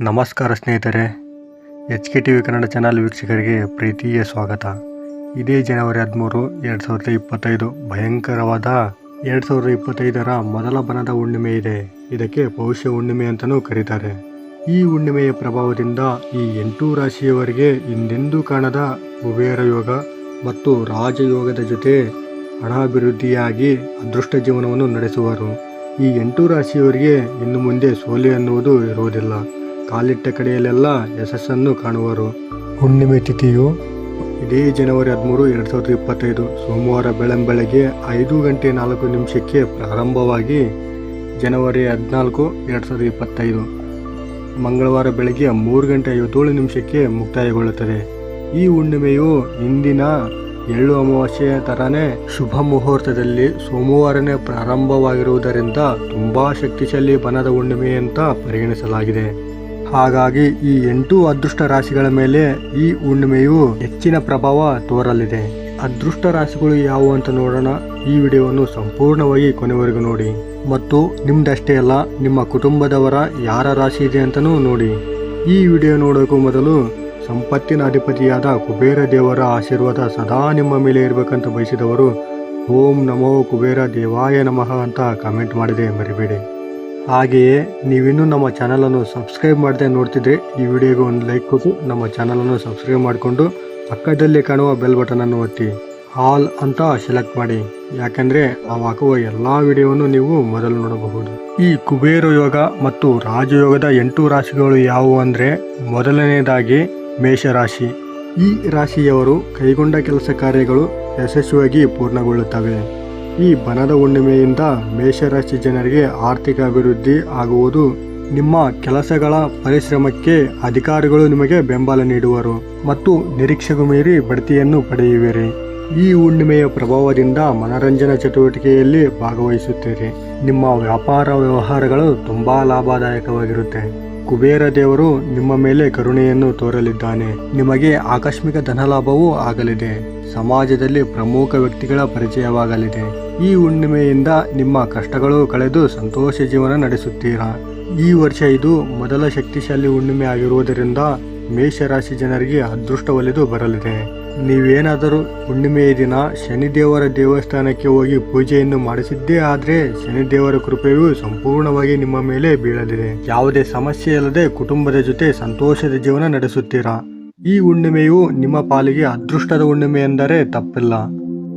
ನಮಸ್ಕಾರ ಸ್ನೇಹಿತರೆ H K T V Kannada channel ವೀಕ್ಷಕರಿಗೆ ಪ್ರೀತಿಯ ಸ್ವಾಗತ. ಇದೇ ಜನವರಿ ಹದಿಮೂರು, ಎರಡು ಸಾವಿರದ ಇಪ್ಪತ್ತೈದು. ಭಯಂಕರವಾದ ಎರಡು ಸಾವಿರದ ಇಪ್ಪತ್ತೈದರ ಮೊದಲ ಬನದ ಹುಣ್ಣಿಮೆ ಇದೆ. ಇದಕ್ಕೆ ಭವಿಷ್ಯ ಹುಣ್ಣಿಮೆ ಅಂತಲೂ ಕರೀತಾರೆ. ಈ ಹುಣ್ಣಿಮೆಯ ಪ್ರಭಾವದಿಂದ ಈ ಎಂಟು ರಾಶಿಯವರಿಗೆ ಹಿಂದೆಂದೂ ಕಾಣದ ಕುಬೇರ ಯೋಗ ಮತ್ತು ರಾಜಯೋಗದ ಜೊತೆ ಹಣಾಭಿವೃದ್ಧಿಯಾಗಿ ಅದೃಷ್ಟ ಜೀವನವನ್ನು ನಡೆಸುವರು. ಈ ಎಂಟು ರಾಶಿಯವರಿಗೆ ಇನ್ನು ಮುಂದೆ ಸೋಲೆ ಅನ್ನುವುದು ಇರುವುದಿಲ್ಲ. ಕಾಲಿಟ್ಟ ಕಡೆಯಲ್ಲೆಲ್ಲ ಯಶಸ್ಸನ್ನು ಕಾಣುವರು. ಹುಣ್ಣಿಮೆ ತಿಥಿಯು ಇದೇ ಜನವರಿ ಹದಿಮೂರು ಎರಡು ಸಾವಿರದ ಇಪ್ಪತ್ತೈದು. ಸೋಮವಾರ ಬೆಳಂಬೆಳಗ್ಗೆ ಐದು ಗಂಟೆ ನಾಲ್ಕು ನಿಮಿಷಕ್ಕೆ ಪ್ರಾರಂಭವಾಗಿ ಜನವರಿ ಹದಿನಾಲ್ಕು ಎರಡು ಸಾವಿರದ ಇಪ್ಪತ್ತೈದು. ಮಂಗಳವಾರ ಬೆಳಗ್ಗೆ ಮೂರು ಗಂಟೆ ಐವತ್ತೇಳು ನಿಮಿಷಕ್ಕೆ ಮುಕ್ತಾಯಗೊಳ್ಳುತ್ತದೆ. ಈ ಹುಣ್ಣಿಮೆಯು ಇಂದಿನ ಎಳ್ಳು ಅಮಾವಾಸ್ಯೆಯ ಥರನೇ ಶುಭ ಮುಹೂರ್ತದಲ್ಲಿ ಸೋಮವಾರನೇ ಪ್ರಾರಂಭವಾಗಿರುವುದರಿಂದ ತುಂಬಾ ಶಕ್ತಿಶಾಲಿ ಬನದ ಹುಣ್ಣಿಮೆ ಅಂತ ಪರಿಗಣಿಸಲಾಗಿದೆ. ಹಾಗಾಗಿ ಈ ಎಂಟು ಅದೃಷ್ಟ ರಾಶಿಗಳ ಮೇಲೆ ಈ ಹುಣ್ಣಿಮೆಯು ಹೆಚ್ಚಿನ ಪ್ರಭಾವ ತೋರಲಿದೆ. ಅದೃಷ್ಟ ರಾಶಿಗಳು ಯಾವುವು ಅಂತ ನೋಡೋಣ. ಈ ವಿಡಿಯೋವನ್ನು ಸಂಪೂರ್ಣವಾಗಿ ಕೊನೆವರೆಗೂ ನೋಡಿ. ಮತ್ತು ನಿಮ್ದಷ್ಟೇ ಅಲ್ಲ, ನಿಮ್ಮ ಕುಟುಂಬದವರ ಯಾರ ರಾಶಿ ಇದೆ ಅಂತಲೂ ನೋಡಿ. ಈ ವಿಡಿಯೋ ನೋಡೋಕ್ಕೂ ಮೊದಲು ಸಂಪತ್ತಿನ ಅಧಿಪತಿಯಾದ ಕುಬೇರ ದೇವರ ಆಶೀರ್ವಾದ ಸದಾ ನಿಮ್ಮ ಮೇಲೆ ಇರಬೇಕಂತ ಬಯಸಿದವರು, ಓಂ ನಮೋ ಕುಬೇರ ದೇವಾಯ ನಮಃ ಅಂತ ಕಾಮೆಂಟ್ ಮಾಡಿದೆ ಮರಿಬೇಡಿ. ಹಾಗೆಯೇ ನೀವಿನ್ನೂ ನಮ್ಮ ಚಾನಲನ್ನು ಸಬ್ಸ್ಕ್ರೈಬ್ ಮಾಡದೆ ನೋಡ್ತಿದ್ರೆ ಈ ವಿಡಿಯೋಗೂ ಒಂದು ಲೈಕ್ ಕೊಟ್ಟು ನಮ್ಮ ಚಾನಲನ್ನು ಸಬ್ಸ್ಕ್ರೈಬ್ ಮಾಡಿಕೊಂಡು ಪಕ್ಕದಲ್ಲಿ ಕಾಣುವ ಬೆಲ್ ಬಟನನ್ನು ಒತ್ತಿ. ಆಲ್ ಅಂತ ಸೆಲೆಕ್ಟ್ ಮಾಡಿ. ಯಾಕಂದ್ರೆ ನಾವು ಹಾಕುವ ಎಲ್ಲ ವಿಡಿಯೋವನ್ನು ನೀವು ಮೊದಲು ನೋಡಬಹುದು. ಈ ಕುಬೇರ ಯೋಗ ಮತ್ತು ರಾಜಯೋಗದ ಎಂಟು ರಾಶಿಗಳು ಯಾವುವು ಅಂದರೆ ಮೊದಲನೆಯದಾಗಿ ಮೇಷರಾಶಿ. ಈ ರಾಶಿಯವರು ಕೈಗೊಂಡ ಕೆಲಸ ಕಾರ್ಯಗಳು ಯಶಸ್ವಿಯಾಗಿ ಪೂರ್ಣಗೊಳ್ಳುತ್ತವೆ. ಈ ಬನದ ಹುಣ್ಣಿಮೆಯಿಂದ ಮೇಷರಾಶಿ ಜನರಿಗೆ ಆರ್ಥಿಕ ಅಭಿವೃದ್ಧಿ ಆಗುವುದು ನಿಮ್ಮ ಕೆಲಸಗಳ ಪರಿಶ್ರಮಕ್ಕೆ ಅಧಿಕಾರಿಗಳು ನಿಮಗೆ ಬೆಂಬಲ ನೀಡುವರು ಮತ್ತು ನಿರೀಕ್ಷೆಗೂ ಮೀರಿ ಬಡ್ತಿಯನ್ನು ಪಡೆಯುವಿರಿ. ಈ ಹುಣ್ಣಿಮೆಯ ಪ್ರಭಾವದಿಂದ ಮನರಂಜನಾ ಚಟುವಟಿಕೆಯಲ್ಲಿ ಭಾಗವಹಿಸುತ್ತೀರಿ. ನಿಮ್ಮ ವ್ಯಾಪಾರ ವ್ಯವಹಾರಗಳು ತುಂಬಾ ಲಾಭದಾಯಕವಾಗಿರುತ್ತೆ. ಕುಬೇರ ದೇವರು ನಿಮ್ಮ ಮೇಲೆ ಕರುಣೆಯನ್ನು ತೋರಲಿದ್ದಾನೆ. ನಿಮಗೆ ಆಕಸ್ಮಿಕ ಧನಲಾಭವೂ ಆಗಲಿದೆ. ಸಮಾಜದಲ್ಲಿ ಪ್ರಮುಖ ವ್ಯಕ್ತಿಗಳ ಪರಿಚಯವಾಗಲಿದೆ. ಈ ಹುಣ್ಣಿಮೆಯಿಂದ ನಿಮ್ಮ ಕಷ್ಟಗಳು ಕಳೆದು ಸಂತೋಷ ಜೀವನ ನಡೆಸುತ್ತೀರಾ? ಈ ವರ್ಷ ಇದು ಮೊದಲ ಶಕ್ತಿಶಾಲಿ ಹುಣ್ಣಿಮೆ ಆಗಿರುವುದರಿಂದ ಮೇಷರಾಶಿ ಜನರಿಗೆ ಅದೃಷ್ಟ ಒಲಿದು ಬರಲಿದೆ. ನೀವೇನಾದರೂ ಹುಣ್ಣಿಮೆಯ ದಿನ ಶನಿದೇವರ ದೇವಸ್ಥಾನಕ್ಕೆ ಹೋಗಿ ಪೂಜೆಯನ್ನು ಮಾಡಿಸಿದ್ದೇ ಆದರೆ ಶನಿದೇವರ ಕೃಪೆಯು ಸಂಪೂರ್ಣವಾಗಿ ನಿಮ್ಮ ಮೇಲೆ ಬೀಳಲಿದೆ. ಯಾವುದೇ ಸಮಸ್ಯೆ ಇಲ್ಲದೆ ಕುಟುಂಬದ ಜೊತೆ ಸಂತೋಷದ ಜೀವನ ನಡೆಸುತ್ತೀರಾ? ಈ ಹುಣ್ಣಿಮೆಯು ನಿಮ್ಮ ಪಾಲಿಗೆ ಅದೃಷ್ಟದ ಹುಣ್ಣಿಮೆ ಎಂದರೆ ತಪ್ಪಿಲ್ಲ.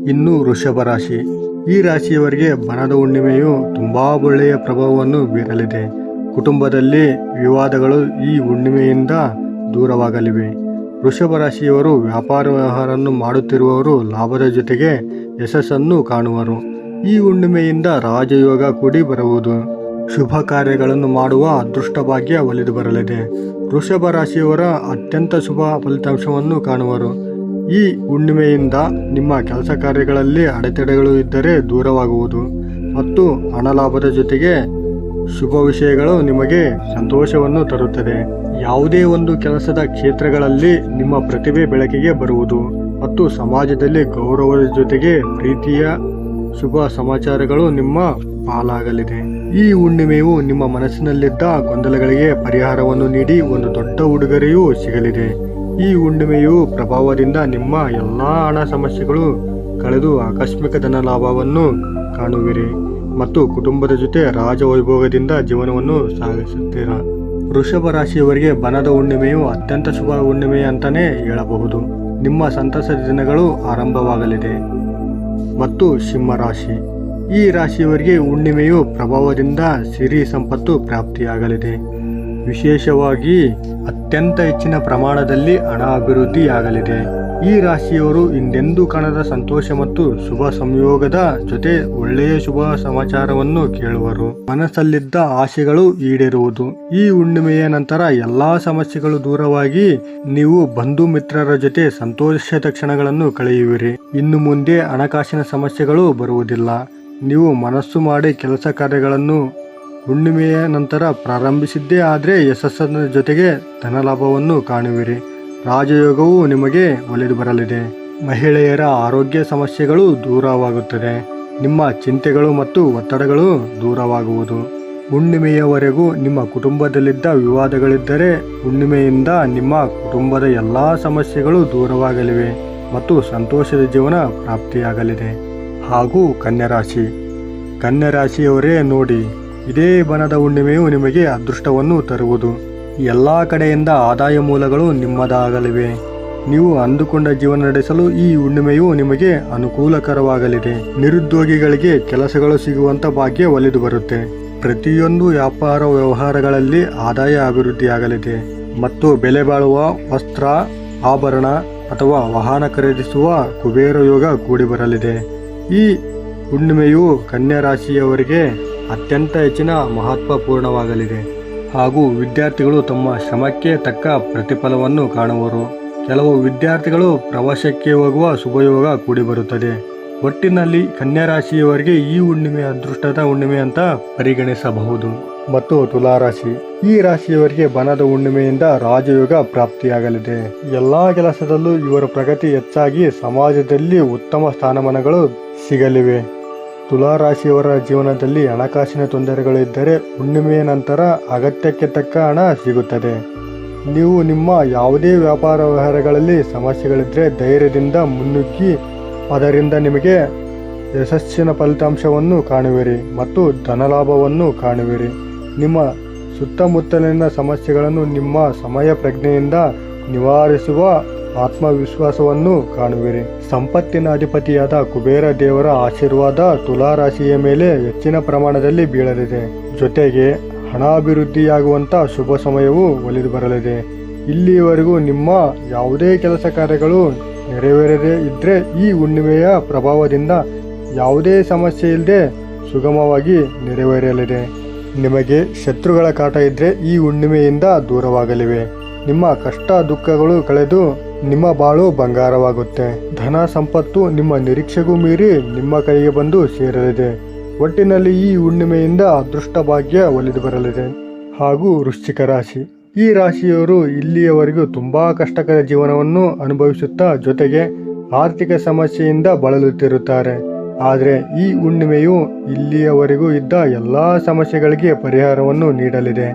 ಇನ್ನು ವೃಷಭ ರಾಶಿ. ಈ ರಾಶಿಯವರಿಗೆ ಬನದ ಹುಣ್ಣಿಮೆಯು ತುಂಬಾ ಒಳ್ಳೆಯ ಪ್ರಭಾವವನ್ನು ಬೀರಲಿದೆ. ಕುಟುಂಬದಲ್ಲಿ ವಿವಾದಗಳು ಈ ಹುಣ್ಣಿಮೆಯಿಂದ ದೂರವಾಗಲಿವೆ. ವೃಷಭ ರಾಶಿಯವರು ವ್ಯಾಪಾರ ವ್ಯವಹಾರವನ್ನು ಮಾಡುತ್ತಿರುವವರು ಲಾಭದ ಜೊತೆಗೆ ಯಶಸ್ಸನ್ನು ಕಾಣುವರು. ಈ ಹುಣ್ಣಿಮೆಯಿಂದ ರಾಜಯೋಗ ಕೂಡಿ ಬರುವುದು ಶುಭ ಕಾರ್ಯಗಳನ್ನು ಮಾಡುವ ಅದೃಷ್ಟಭಾಗ್ಯ ಒಲಿದು ಬರಲಿದೆ. ವೃಷಭ ರಾಶಿಯವರ ಅತ್ಯಂತ ಶುಭ ಫಲಿತಾಂಶವನ್ನು ಕಾಣುವರು. ಈ ಹುಣ್ಣಿಮೆಯಿಂದ ನಿಮ್ಮ ಕೆಲಸ ಕಾರ್ಯಗಳಲ್ಲಿ ಅಡೆತಡೆಗಳು ಇದ್ದರೆ ದೂರವಾಗುವುದು ಮತ್ತು ಹಣ ಲಾಭದ ಜೊತೆಗೆ ಶುಭ ವಿಷಯಗಳು ನಿಮಗೆ ಸಂತೋಷವನ್ನು ತರುತ್ತದೆ. ಯಾವುದೇ ಒಂದು ಕೆಲಸದ ಕ್ಷೇತ್ರಗಳಲ್ಲಿ ನಿಮ್ಮ ಪ್ರತಿಭೆ ಬೆಳಕಿಗೆ ಬರುವುದು ಮತ್ತು ಸಮಾಜದಲ್ಲಿ ಗೌರವದ ಜೊತೆಗೆ ಪ್ರೀತಿಯ ಶುಭ ಸಮಾಚಾರಗಳು ನಿಮ್ಮ ಪಾಲಾಗಲಿದೆ. ಈ ಹುಣ್ಣಿಮೆಯು ನಿಮ್ಮ ಮನಸ್ಸಿನಲ್ಲಿದ್ದ ಗೊಂದಲಗಳಿಗೆ ಪರಿಹಾರವನ್ನು ನೀಡಿ ಒಂದು ದೊಡ್ಡ ಉಡುಗೊರೆಯೂ ಸಿಗಲಿದೆ. ಈ ಹುಣ್ಣಿಮೆಯು ಪ್ರಭಾವದಿಂದ ನಿಮ್ಮ ಎಲ್ಲ ಹಣ ಸಮಸ್ಯೆಗಳು ಕಳೆದು ಆಕಸ್ಮಿಕ ಧನ ಲಾಭವನ್ನು ಕಾಣುವಿರಿ ಮತ್ತು ಕುಟುಂಬದ ಜೊತೆ ರಾಜವೈಭೋಗದಿಂದ ಜೀವನವನ್ನು ಸಾಗಿಸುತ್ತೀರಾ? ವೃಷಭ ರಾಶಿಯವರಿಗೆ ಬನದ ಹುಣ್ಣಿಮೆಯು ಅತ್ಯಂತ ಶುಭ ಹುಣ್ಣಿಮೆ ಅಂತಾನೆ ಹೇಳಬಹುದು. ನಿಮ್ಮ ಸಂತಸದ ದಿನಗಳು ಆರಂಭವಾಗಲಿದೆ. ಮತ್ತು ಸಿಂಹ ರಾಶಿ. ಈ ರಾಶಿಯವರಿಗೆ ಹುಣ್ಣಿಮೆಯು ಪ್ರಭಾವದಿಂದ ಸಿರಿ ಸಂಪತ್ತು ಪ್ರಾಪ್ತಿಯಾಗಲಿದೆ. ವಿಶೇಷವಾಗಿ ಅತ್ಯಂತ ಹೆಚ್ಚಿನ ಪ್ರಮಾಣದಲ್ಲಿ ಹಣ ಅಭಿವೃದ್ಧಿಯಾಗಲಿದೆ. ಈ ರಾಶಿಯವರು ಹಿಂದೆಂದೂ ಕಾಣದ ಸಂತೋಷ ಮತ್ತು ಶುಭ ಸಂಯೋಗದ ಜೊತೆ ಒಳ್ಳೆಯ ಶುಭ ಸಮಾಚಾರವನ್ನು ಕೇಳುವರು. ಮನಸ್ಸಲ್ಲಿದ್ದ ಆಶೆಗಳು ಈಡೇರುವುದು. ಈ ಹುಣ್ಣಿಮೆಯ ನಂತರ ಎಲ್ಲಾ ಸಮಸ್ಯೆಗಳು ದೂರವಾಗಿ ನೀವು ಬಂಧು ಮಿತ್ರರ ಜೊತೆ ಸಂತೋಷದ ಕ್ಷಣಗಳನ್ನು ಕಳೆಯುವಿರಿ. ಇನ್ನು ಮುಂದೆ ಹಣಕಾಸಿನ ಸಮಸ್ಯೆಗಳು ಬರುವುದಿಲ್ಲ. ನೀವು ಮನಸ್ಸು ಮಾಡಿ ಕೆಲಸ ಕಾರ್ಯಗಳನ್ನು ಹುಣ್ಣಿಮೆಯ ನಂತರ ಪ್ರಾರಂಭಿಸಿದ್ದೇ ಆದರೆ ಯಶಸ್ಸಿನ ಜೊತೆಗೆ ಧನಲಾಭವನ್ನು ಕಾಣುವಿರಿ. ರಾಜಯೋಗವು ನಿಮಗೆ ಒಲಿದು ಬರಲಿದೆ. ಮಹಿಳೆಯರ ಆರೋಗ್ಯ ಸಮಸ್ಯೆಗಳು ದೂರವಾಗುತ್ತದೆ. ನಿಮ್ಮ ಚಿಂತೆಗಳು ಮತ್ತು ಒತ್ತಡಗಳು ದೂರವಾಗುವುದು. ಹುಣ್ಣಿಮೆಯವರೆಗೂ ನಿಮ್ಮ ಕುಟುಂಬದಲ್ಲಿದ್ದ ವಿವಾದಗಳಿದ್ದರೆ ಹುಣ್ಣಿಮೆಯಿಂದ ನಿಮ್ಮ ಕುಟುಂಬದ ಎಲ್ಲ ಸಮಸ್ಯೆಗಳು ದೂರವಾಗಲಿವೆ ಮತ್ತು ಸಂತೋಷದ ಜೀವನ ಪ್ರಾಪ್ತಿಯಾಗಲಿದೆ. ಹಾಗೂ ಕನ್ಯಾರಾಶಿ. ರಾಶಿ ಕನ್ಯಾ ರಾಶಿಯವರೇ ನೋಡಿ, ಇದೇ ಬನದ ಹುಣ್ಣಿಮೆಯು ನಿಮಗೆ ಅದೃಷ್ಟವನ್ನು ತರುವುದು. ಎಲ್ಲ ಕಡೆಯಿಂದ ಆದಾಯ ಮೂಲಗಳು ನಿಮ್ಮದಾಗಲಿವೆ. ನೀವು ಅಂದುಕೊಂಡ ಜೀವನ ನಡೆಸಲು ಈ ಹುಣ್ಣಿಮೆಯು ನಿಮಗೆ ಅನುಕೂಲಕರವಾಗಲಿದೆ. ನಿರುದ್ಯೋಗಿಗಳಿಗೆ ಕೆಲಸಗಳು ಸಿಗುವಂತ ಭಾಗ್ಯ ಒಲಿದು ಬರುತ್ತೆ. ಪ್ರತಿಯೊಂದು ವ್ಯಾಪಾರ ವ್ಯವಹಾರಗಳಲ್ಲಿ ಆದಾಯ ಅಭಿವೃದ್ಧಿಯಾಗಲಿದೆ. ಮತ್ತು ಬೆಲೆ ಬಾಳುವ ವಸ್ತ್ರ, ಆಭರಣ ಅಥವಾ ವಾಹನ ಖರೀದಿಸುವ ಕುಬೇರ ಯೋಗ ಕೂಡಿ ಬರಲಿದೆ. ಈ ಹುಣ್ಣಿಮೆಯು ಕನ್ಯಾ ರಾಶಿಯವರಿಗೆ ಅತ್ಯಂತ ಹೆಚ್ಚಿನ ಮಹತ್ವಪೂರ್ಣವಾಗಲಿದೆ. ಹಾಗೂ ವಿದ್ಯಾರ್ಥಿಗಳು ತಮ್ಮ ಶ್ರಮಕ್ಕೆ ತಕ್ಕ ಪ್ರತಿಫಲವನ್ನು ಕಾಣುವರು. ಕೆಲವು ವಿದ್ಯಾರ್ಥಿಗಳು ಪ್ರವಾಸಕ್ಕೆ ಹೋಗುವ ಶುಭಯೋಗ ಕೂಡಿ ಬರುತ್ತದೆ ಒಟ್ಟಿನಲ್ಲಿ ಕನ್ಯಾ ರಾಶಿಯವರಿಗೆ ಈ ಹುಣ್ಣಿಮೆ ಅದೃಷ್ಟದ ಹುಣ್ಣಿಮೆ ಅಂತ ಪರಿಗಣಿಸಬಹುದು. ಮತ್ತು ತುಲಾರಾಶಿ, ಈ ರಾಶಿಯವರಿಗೆ ಬನದ ಹುಣ್ಣಿಮೆಯಿಂದ ರಾಜಯೋಗ ಪ್ರಾಪ್ತಿಯಾಗಲಿದೆ. ಎಲ್ಲಾ ಕೆಲಸದಲ್ಲೂ ಇವರ ಪ್ರಗತಿ ಹೆಚ್ಚಾಗಿ ಸಮಾಜದಲ್ಲಿ ಉತ್ತಮ ಸ್ಥಾನಮಾನಗಳು ಸಿಗಲಿವೆ. ತುಲಾರಾಶಿಯವರ ಜೀವನದಲ್ಲಿ ಹಣಕಾಸಿನ ತೊಂದರೆಗಳಿದ್ದರೆ ಹುಣ್ಣಿಮೆಯ ನಂತರ ಅಗತ್ಯಕ್ಕೆ ತಕ್ಕ ಹಣ ಸಿಗುತ್ತದೆ. ನೀವು ನಿಮ್ಮ ಯಾವುದೇ ವ್ಯಾಪಾರ ವ್ಯವಹಾರಗಳಲ್ಲಿ ಸಮಸ್ಯೆಗಳಿದ್ದರೆ ಧೈರ್ಯದಿಂದ ಮುನ್ನುಗ್ಗಿ, ಅದರಿಂದ ನಿಮಗೆ ಯಶಸ್ಸಿನ ಫಲಿತಾಂಶವನ್ನು ಕಾಣುವಿರಿ ಮತ್ತು ಧನಲಾಭವನ್ನು ಕಾಣುವಿರಿ. ನಿಮ್ಮ ಸುತ್ತಮುತ್ತಲಿನ ಸಮಸ್ಯೆಗಳನ್ನು ನಿಮ್ಮ ಸಮಯ ಪ್ರಜ್ಞೆಯಿಂದ ನಿವಾರಿಸುವ ಆತ್ಮವಿಶ್ವಾಸವನ್ನು ಕಾಣುವಿರಿ. ಸಂಪತ್ತಿನ ಅಧಿಪತಿಯಾದ ಕುಬೇರ ದೇವರ ಆಶೀರ್ವಾದ ತುಲಾರಾಶಿಯ ಮೇಲೆ ಹೆಚ್ಚಿನ ಪ್ರಮಾಣದಲ್ಲಿ ಬೀಳಲಿದೆ. ಜೊತೆಗೆ ಹಣ ಅಭಿವೃದ್ಧಿಯಾಗುವಂಥ ಶುಭ ಸಮಯವು ಒಲಿದು ಬರಲಿದೆ. ಇಲ್ಲಿಯವರೆಗೂ ನಿಮ್ಮ ಯಾವುದೇ ಕೆಲಸ ಕಾರ್ಯಗಳು ನೆರವೇರದೇ ಇದ್ರೆ ಈ ಹುಣ್ಣಿಮೆಯ ಪ್ರಭಾವದಿಂದ ಯಾವುದೇ ಸಮಸ್ಯೆ ಇಲ್ಲದೆ ಸುಗಮವಾಗಿ ನೆರವೇರಲಿದೆ. ನಿಮಗೆ ಶತ್ರುಗಳ ಕಾಟ ಇದ್ರೆ ಈ ಹುಣ್ಣಿಮೆಯಿಂದ ದೂರವಾಗಲಿವೆ. ನಿಮ್ಮ ಕಷ್ಟ ದುಃಖಗಳು ಕಳೆದು ನಿಮ್ಮ ಬಾಳು ಬಂಗಾರವಾಗುತ್ತೆ. ಧನ ಸಂಪತ್ತು ನಿಮ್ಮ ನಿರೀಕ್ಷೆಗೂ ಮೀರಿ ನಿಮ್ಮ ಕೈಗೆ ಬಂದು ಸೇರಲಿದೆ. ಒಟ್ಟಿನಲ್ಲಿ ಈ ಹುಣ್ಣಿಮೆಯಿಂದ ಅದೃಷ್ಟ ಭಾಗ್ಯ ಒಲಿದು ಬರಲಿದೆ. ಹಾಗೂ ವೃಶ್ಚಿಕ ರಾಶಿ. ಈ ರಾಶಿಯವರು ಇಲ್ಲಿಯವರೆಗೂ ತುಂಬಾ ಕಷ್ಟಕರ ಜೀವನವನ್ನು ಅನುಭವಿಸುತ್ತಾ ಜೊತೆಗೆ ಆರ್ಥಿಕ ಸಮಸ್ಯೆಯಿಂದ ಬಳಲುತ್ತಿರುತ್ತಾರೆ. ಆದರೆ ಈ ಹುಣ್ಣಿಮೆಯು ಇಲ್ಲಿಯವರೆಗೂ ಇದ್ದ ಎಲ್ಲಾ ಸಮಸ್ಯೆಗಳಿಗೆ ಪರಿಹಾರವನ್ನು ನೀಡಲಿದೆ.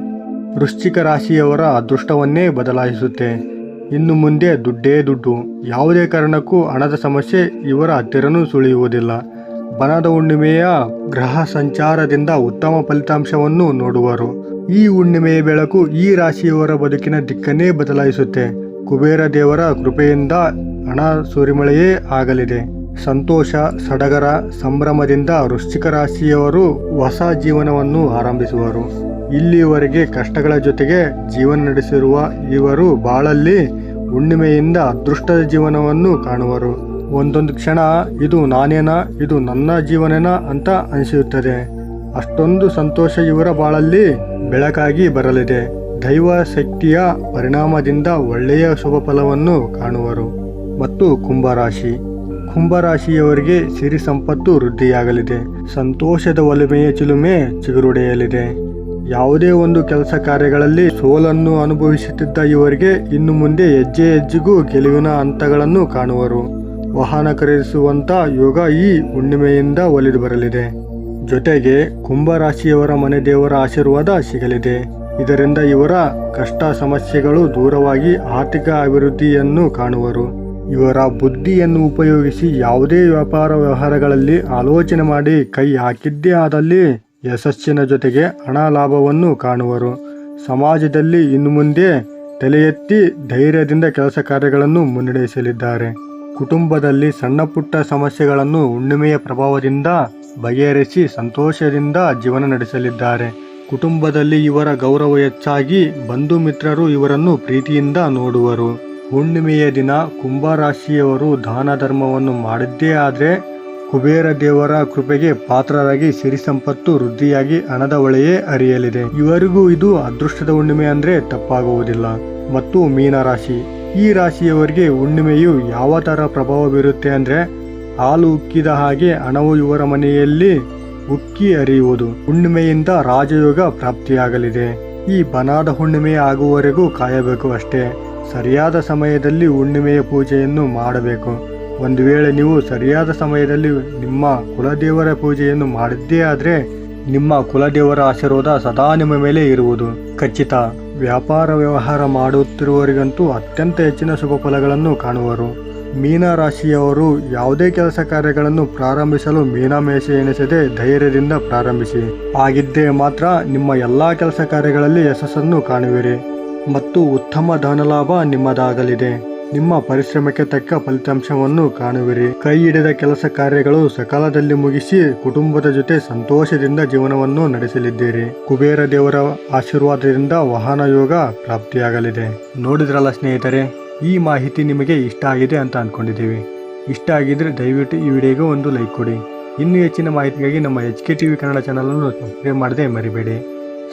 ವೃಶ್ಚಿಕ ರಾಶಿಯವರ ಅದೃಷ್ಟವನ್ನೇ ಬದಲಾಯಿಸುತ್ತೆ. ಇನ್ನು ಮುಂದೆ ದುಡ್ಡೇ ದುಡ್ಡು. ಯಾವುದೇ ಕಾರಣಕ್ಕೂ ಹಣದ ಸಮಸ್ಯೆ ಇವರ ಹತ್ತಿರನೂ ಸುಳಿಯುವುದಿಲ್ಲ. ಬನದ ಹುಣ್ಣಿಮೆಯ ಗ್ರಹ ಸಂಚಾರದಿಂದ ಉತ್ತಮ ಫಲಿತಾಂಶವನ್ನು ನೋಡುವರು. ಈ ಹುಣ್ಣಿಮೆಯ ಬೆಳಕು ಈ ರಾಶಿಯವರ ಬದುಕಿನ ದಿಕ್ಕನ್ನೇ ಬದಲಾಯಿಸುತ್ತೆ. ಕುಬೇರ ದೇವರ ಕೃಪೆಯಿಂದ ಹಣ ಸುರಿಮಳೆಯೇ ಆಗಲಿದೆ. ಸಂತೋಷ, ಸಡಗರ, ಸಂಭ್ರಮದಿಂದ ವೃಶ್ಚಿಕ ರಾಶಿಯವರು ಹೊಸ ಜೀವನವನ್ನು ಆರಂಭಿಸುವರು. ಇಲ್ಲಿಯವರೆಗೆ ಕಷ್ಟಗಳ ಜೊತೆಗೆ ಜೀವನ ನಡೆಸಿರುವ ಇವರು ಬಾಳಲ್ಲಿ ಹುಣ್ಣಿಮೆಯಿಂದ ಅದೃಷ್ಟದ ಜೀವನವನ್ನು ಕಾಣುವರು. ಒಂದೊಂದು ಕ್ಷಣ ಇದು ನಾನೇನಾ, ಇದು ನನ್ನ ಜೀವನನಾ ಅಂತ ಅನಿಸುತ್ತದೆ ಅಷ್ಟೊಂದು ಸಂತೋಷ ಇವರ ಬಾಳಲ್ಲಿ ಬೆಳಕಾಗಿ ಬರಲಿದೆ. ದೈವ ಶಕ್ತಿಯ ಪರಿಣಾಮದಿಂದ ಒಳ್ಳೆಯ ಶುಭ ಫಲವನ್ನು ಕಾಣುವರು. ಮತ್ತು ಕುಂಭರಾಶಿ. ಕುಂಭರಾಶಿಯವರಿಗೆ ಸಿರಿ ಸಂಪತ್ತು ವೃದ್ಧಿಯಾಗಲಿದೆ. ಸಂತೋಷದ ಒಲುಮೆಯ ಚಿಲುಮೆ ಚಿಗುರುಡೆಯಲಿದೆ. ಯಾವುದೇ ಒಂದು ಕೆಲಸ ಕಾರ್ಯಗಳಲ್ಲಿ ಸೋಲನ್ನು ಅನುಭವಿಸುತ್ತಿದ್ದ ಇವರಿಗೆ ಇನ್ನು ಮುಂದೆ ಹೆಜ್ಜೆ ಹೆಜ್ಜೆಗೂ ಗೆಲುವಿನ ಹಂತಗಳನ್ನು ಕಾಣುವರು. ವಾಹನ ಖರೀದಿಸುವಂತ ಯೋಗ ಈ ಹುಣ್ಣಿಮೆಯಿಂದ ಒಲಿದು ಬರಲಿದೆ. ಜೊತೆಗೆ ಕುಂಭರಾಶಿಯವರ ಮನೆ ದೇವರ ಆಶೀರ್ವಾದ ಸಿಗಲಿದೆ. ಇದರಿಂದ ಇವರ ಕಷ್ಟ ಸಮಸ್ಯೆಗಳು ದೂರವಾಗಿ ಆರ್ಥಿಕ ಅಭಿವೃದ್ಧಿಯನ್ನು ಕಾಣುವರು. ಇವರ ಬುದ್ಧಿಯನ್ನು ಉಪಯೋಗಿಸಿ ಯಾವುದೇ ವ್ಯಾಪಾರ ವ್ಯವಹಾರಗಳಲ್ಲಿ ಆಲೋಚನೆ ಮಾಡಿ ಕೈ ಹಾಕಿದ್ದೇ ಆದಲ್ಲಿ ಯಶಸ್ಸಿನ ಜೊತೆಗೆ ಹಣ ಲಾಭವನ್ನು ಕಾಣುವರು. ಸಮಾಜದಲ್ಲಿ ಇನ್ನು ಮುಂದೆ ತಲೆ ಎತ್ತಿ ಧೈರ್ಯದಿಂದ ಕೆಲಸ ಕಾರ್ಯಗಳನ್ನು ಮುನ್ನಡೆಸಲಿದ್ದಾರೆ. ಕುಟುಂಬದಲ್ಲಿ ಸಣ್ಣ ಪುಟ್ಟ ಸಮಸ್ಯೆಗಳನ್ನು ಹುಣ್ಣಿಮೆಯ ಪ್ರಭಾವದಿಂದ ಬಗೆಹರಿಸಿ ಸಂತೋಷದಿಂದ ಜೀವನ ನಡೆಸಲಿದ್ದಾರೆ. ಕುಟುಂಬದಲ್ಲಿ ಇವರ ಗೌರವ ಹೆಚ್ಚಾಗಿ ಬಂಧು ಮಿತ್ರರು ಇವರನ್ನು ಪ್ರೀತಿಯಿಂದ ನೋಡುವರು. ಹುಣ್ಣಿಮೆಯ ದಿನ ಕುಂಭರಾಶಿಯವರು ದಾನ ಧರ್ಮವನ್ನು ಮಾಡಿದ್ದೇ ಆದರೆ ಕುಬೇರ ದೇವರ ಕೃಪೆಗೆ ಪಾತ್ರರಾಗಿ ಸಿರಿ ಸಂಪತ್ತು ವೃದ್ಧಿಯಾಗಿ ಹಣದ ಒಳೆಯೇ ಅರಿಯಲಿದೆ. ಇವರಿಗೂ ಇದು ಅದೃಷ್ಟದ ಹುಣ್ಣಿಮೆ ಅಂದ್ರೆ ತಪ್ಪಾಗುವುದಿಲ್ಲ. ಮತ್ತು ಮೀನರಾಶಿ ಈ ರಾಶಿಯವರಿಗೆ ಹುಣ್ಣಿಮೆಯು ಯಾವ ತರ ಪ್ರಭಾವ ಬೀರುತ್ತೆ ಅಂದ್ರೆ ಹಾಲು ಉಕ್ಕಿದ ಹಾಗೆ ಹಣವು ಇವರ ಮನೆಯಲ್ಲಿ ಉಕ್ಕಿ ಹರಿಯುವುದು. ಹುಣ್ಣಿಮೆಯಿಂದ ರಾಜಯೋಗ ಪ್ರಾಪ್ತಿಯಾಗಲಿದೆ. ಈ ಬನಾದ ಹುಣ್ಣಿಮೆ ಆಗುವವರೆಗೂ ಕಾಯಬೇಕು ಅಷ್ಟೇ. ಸರಿಯಾದ ಸಮಯದಲ್ಲಿ ಹುಣ್ಣಿಮೆಯ ಪೂಜೆಯನ್ನು ಮಾಡಬೇಕು. ಒಂದು ವೇಳೆ ನೀವು ಸರಿಯಾದ ಸಮಯದಲ್ಲಿ ನಿಮ್ಮ ಕುಲದೇವರ ಪೂಜೆಯನ್ನು ಮಾಡಿದ್ದೇ ಆದರೆ ನಿಮ್ಮ ಕುಲದೇವರ ಆಶೀರ್ವಾದ ಸದಾ ನಿಮ್ಮ ಮೇಲೆ ಇರುವುದು. ಖಚಿತ. ವ್ಯಾಪಾರ ವ್ಯವಹಾರ ಮಾಡುತ್ತಿರುವವರಿಗಂತೂ ಅತ್ಯಂತ ಹೆಚ್ಚಿನ ಶುಭ ಫಲಗಳನ್ನು ಕಾಣುವರು. ಮೀನ ರಾಶಿಯವರು ಯಾವುದೇ ಕೆಲಸ ಕಾರ್ಯಗಳನ್ನು ಪ್ರಾರಂಭಿಸಲು ಮೀನಮೇಷ ಎನಿಸದೆ ಧೈರ್ಯದಿಂದ ಪ್ರಾರಂಭಿಸಿ. ಆಗಿದ್ದೇ ಮಾತ್ರ ನಿಮ್ಮ ಎಲ್ಲ ಕೆಲಸ ಕಾರ್ಯಗಳಲ್ಲಿ ಯಶಸ್ಸನ್ನು ಕಾಣುವಿರಿ. ಮತ್ತು ಉತ್ತಮ ಧನಲಾಭ ನಿಮ್ಮದಾಗಲಿದೆ. ನಿಮ್ಮ ಪರಿಶ್ರಮಕ್ಕೆ ತಕ್ಕ ಫಲಿತಾಂಶವನ್ನು ಕಾಣುವಿರಿ. ಕೈ ಹಿಡಿದ ಕೆಲಸ ಕಾರ್ಯಗಳು ಸಕಾಲದಲ್ಲಿ ಮುಗಿಸಿ ಕುಟುಂಬದ ಜೊತೆ ಸಂತೋಷದಿಂದ ಜೀವನವನ್ನು ನಡೆಸಲಿದ್ದೀರಿ. ಕುಬೇರ ದೇವರ ಆಶೀರ್ವಾದದಿಂದ ವಾಹನ ಯೋಗ ಪ್ರಾಪ್ತಿಯಾಗಲಿದೆ. ನೋಡಿದ್ರಲ್ಲ ಸ್ನೇಹಿತರೆ, ಈ ಮಾಹಿತಿ ನಿಮಗೆ ಇಷ್ಟ ಆಗಿದೆ ಅಂತ ಅಂದ್ಕೊಂಡಿದ್ದೀವಿ ಇಷ್ಟ ಆಗಿದ್ರೆ ದಯವಿಟ್ಟು ಈ ವಿಡಿಯೋಗೆ ಒಂದು ಲೈಕ್ ಕೊಡಿ. ಇನ್ನೂ ಹೆಚ್ಚಿನ ಮಾಹಿತಿಗಾಗಿ ನಮ್ಮ H K T V Kannada ಚಾನಲನ್ನು ಸಬ್ಸ್ಕ್ರೈಬ್ ಮಾಡದೆ ಮರಿಬೇಡಿ.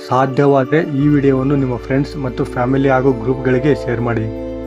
ಸಾಧ್ಯವಾದರೆ ಈ ವಿಡಿಯೋವನ್ನು ನಿಮ್ಮ ಫ್ರೆಂಡ್ಸ್ ಮತ್ತು ಫ್ಯಾಮಿಲಿ ಹಾಗೂ ಗ್ರೂಪ್ಗಳಿಗೆ ಶೇರ್ ಮಾಡಿ.